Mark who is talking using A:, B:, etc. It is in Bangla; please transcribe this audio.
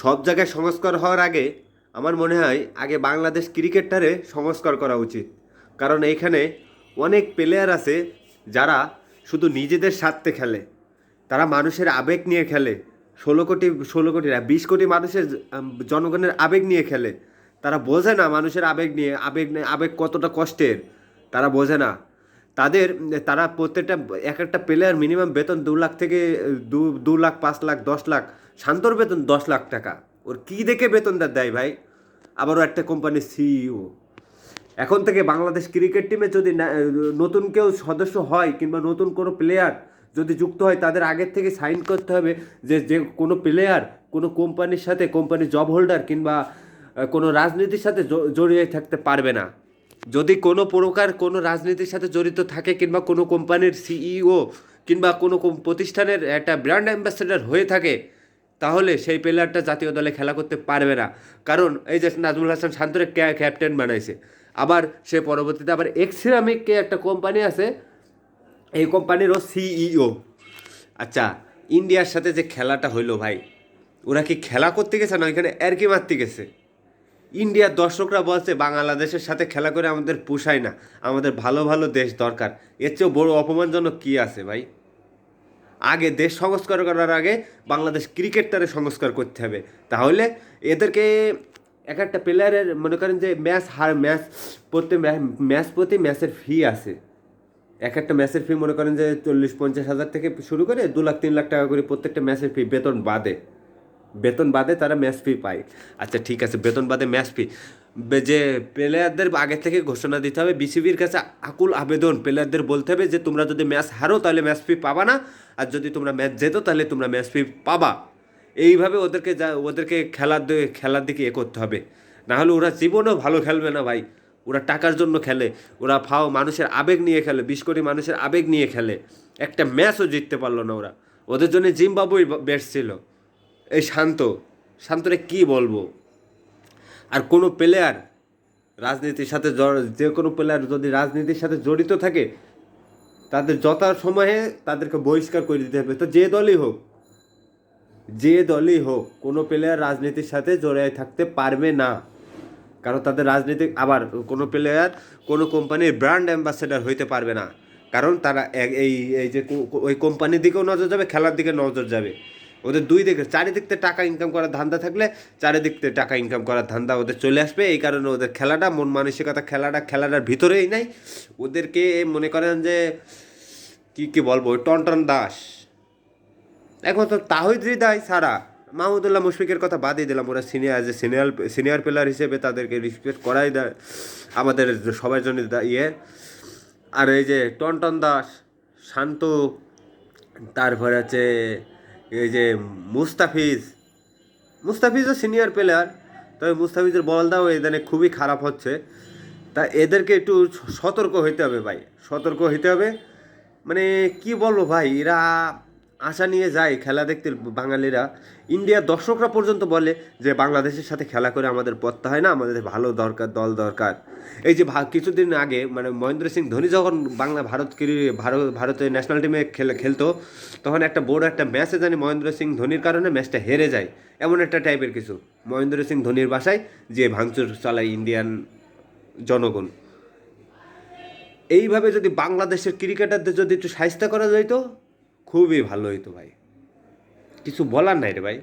A: সব জায়গায় সংস্কার হওয়ার আগে আমার মনে হয় আগে বাংলাদেশ ক্রিকেটটারে সংস্কার করা উচিত। কারণ এইখানে অনেক প্লেয়ার আছে যারা শুধু নিজেদের স্বার্থে খেলে। তারা মানুষের আবেগ নিয়ে খেলে। ষোলো কোটি ষোলো কোটি না, বিশ কোটি মানুষের জনগণের আবেগ নিয়ে খেলে। তারা বোঝে না মানুষের আবেগ নিয়ে, আবেগ আবেগ কতটা কষ্টের। তারা বোঝে না। তাদের, তারা প্রত্যেকটা, এক একটা প্লেয়ার মিনিমাম বেতন দু লাখ থেকে, দু দু লাখ, পাঁচ লাখ, দশ লাখ শান্তর বেতন দশ লাখ টাকা। ওর কি দেখে বেতনটা দেয় ভাই? আবারও একটা কোম্পানির সিইও এখন থেকে বাংলাদেশ ক্রিকেট টিমে যদি নতুন কেউ সদস্য হয় কিংবা নতুন কোনো প্লেয়ার যদি যুক্ত হয়, তাদের আগের থেকে সাইন করতে হবে যে যে কোনো প্লেয়ার কোনো কোম্পানির সাথে কোম্পানির জব হোল্ডার কিংবা কোনো রাজনীতির সাথে জড়িয়ে থাকতে পারবে না। যদি কোনো প্রকার কোনো রাজনীতির সাথে জড়িত থাকে কিংবা কোনো কোম্পানির সিইও কিংবা কোনো প্রতিষ্ঠানের একটা ব্র্যান্ড অ্যাম্বাসেডর হয়ে থাকে তাহলে সেই প্লেয়ারটা জাতীয় দলে খেলা করতে পারবে না। কারণ এই যে নাজমুল হাসান শান্তরে ক্যা- ক্যাপ্টেন বানাইছে। আবার সে পরবর্তীতে আবার এক্সিরামিককে একটা কোম্পানি আছে। এই কোম্পানিরও সিইও আচ্ছা ইন্ডিয়ার সাথে যে খেলাটা হইল ভাই, ওরা কি খেলা করতে গেছে না ওইখানে আর কি মারতে গেছে? ইন্ডিয়ার দর্শকরা বলছে, বাংলাদেশের সাথে খেলা করে আমাদের পোষায় না। আমাদের ভালো ভালো দেশ দরকার। এর চেয়েও বড় অপমানজনক কী আছে ভাই? আগে দেশ সংস্কার করার আগে বাংলাদেশ ক্রিকেটটারে সংস্কার করতে হবে। তাহলে এদেরকে এক একটা প্লেয়ারের মনে করেন যে ম্যাচ হার ম্যাচ প্রতি ম্যাচ প্রতি ম্যাচের ফি আছে। এক একটা ম্যাচের ফি মনে করেন যে চল্লিশ, পঞ্চাশ হাজার থেকে শুরু করে দু লাখ, তিন লাখ টাকা করে প্রত্যেকটা ম্যাচের ফি বেতন বাদে। বেতন বাদে তারা ম্যাচ ফি পায়। আচ্ছা ঠিক আছে, বেতন বাদে ম্যাচ ফি যে প্লেয়ারদের আগে থেকে ঘোষণা দিতে হবে। বিসিবির কাছে আকুল আবেদন। প্লেয়ারদের বলতে হবে যে, তোমরা যদি ম্যাচ হারো, তাহলে ম্যাচ ফি পাবা না। আর যদি তোমরা ম্যাচ জেতো, তাহলে তোমরা ম্যাচ ফি পাবা। এইভাবে ওদেরকে যা, ওদেরকে খেলার খেলার দিকে এ করতে হবে। না হলে ওরা জীবনেও ভালো খেলবে না ভাই। ওরা টাকার জন্য খেলে। ওরা ফাও মানুষের আবেগ নিয়ে খেলে, বিশ কোটি মানুষের আবেগ নিয়ে খেলে। একটা ম্যাচও জিততে পারল না ওরা। ওদের জন্য জিম্বাবুই বেস্ট ছিল। এই শান্ত। শান্তরে কি বলব? আর কোনো প্লেয়ার রাজনীতির সাথে যে কোনো প্লেয়ার যদি রাজনীতির সাথে জড়িত থাকে, তাদের যথা সময়ে তাদেরকে বহিষ্কার করে দিতে হবে। তো যে দলই হোক, যে দলই হোক, কোনো প্লেয়ার রাজনীতির সাথে জড়িয়ে থাকতে পারবে না। কারণ তাদের রাজনীতিক আবার কোনো প্লেয়ার কোনো কোম্পানির ব্র্যান্ড অ্যাম্বাসেডার হইতে পারবে না। কারণ তারা এই এই যে ওই কোম্পানির দিকেও নজর যাবে, খেলার দিকে নজর যাবে। ওদের দুই দিকে চারিদিকতে টাকা ইনকাম করার ধান্দা থাকলে চারিদিকতে টাকা ইনকাম করার ধান্দা ওদের চলে আসবে। এই কারণে ওদের খেলাটা, মন মানসিকতা খেলাটা, খেলাটার ভিতরেই নাই। ওদেরকে মনে করেন যে, কি কি বলব টনটন দাস। এখন তো তাহিদ হৃদয় সারা মাহমুদুল্লাহ মুশফিকের কথা বাদই দিলাম। ওরা সিনিয়র যে সিনিয়র সিনিয়র প্লেয়ার হিসেবে তাদেরকে রিসপেক্ট করাই দেয় আমাদের সবার জন্য ইয়ে। আর এই যে টনটন দাস, শান্ত, তারপরে আছে এই যে মুস্তাফিজ, মুস্তাফিজও সিনিয়র প্লেয়ার তবে মুস্তাফিজের বলটাও এদানে খুবই খারাপ হচ্ছে। তা এদেরকে একটু সতর্ক হইতে হবে ভাই, সতর্ক হইতে হবে। মানে কি বলব ভাই, এরা আশা নিয়ে যায় খেলা দেখতে বাঙালিরা ইন্ডিয়ার দর্শকরা পর্যন্ত বলে যে বাংলাদেশের সাথে খেলা করে আমাদের পড়তে হয় না, আমাদের ভালো দরকার, দল দরকার। এই যে কিছুদিন আগে মানে মহেন্দ্র সিং ধোনি যখন বাংলা ভারত ভারত, ভারতের ন্যাশনাল টিমে খেলে, খেলতো, তখন একটা বড় একটা ম্যাচে জানি মহেন্দ্র সিং ধোনির কারণে ম্যাচটা হেরে যায়। এমন একটা টাইপের কিছু। মহেন্দ্র সিং ধোনির বাসায় যে ভাঙচুর চালায় ইন্ডিয়ান জনগণ। এইভাবে যদি বাংলাদেশের ক্রিকেটারদের যদি একটু সাহিত্য করা যাইতো খুবই ভালো হইতো ভাই। কিছু বলার নাই রে ভাই।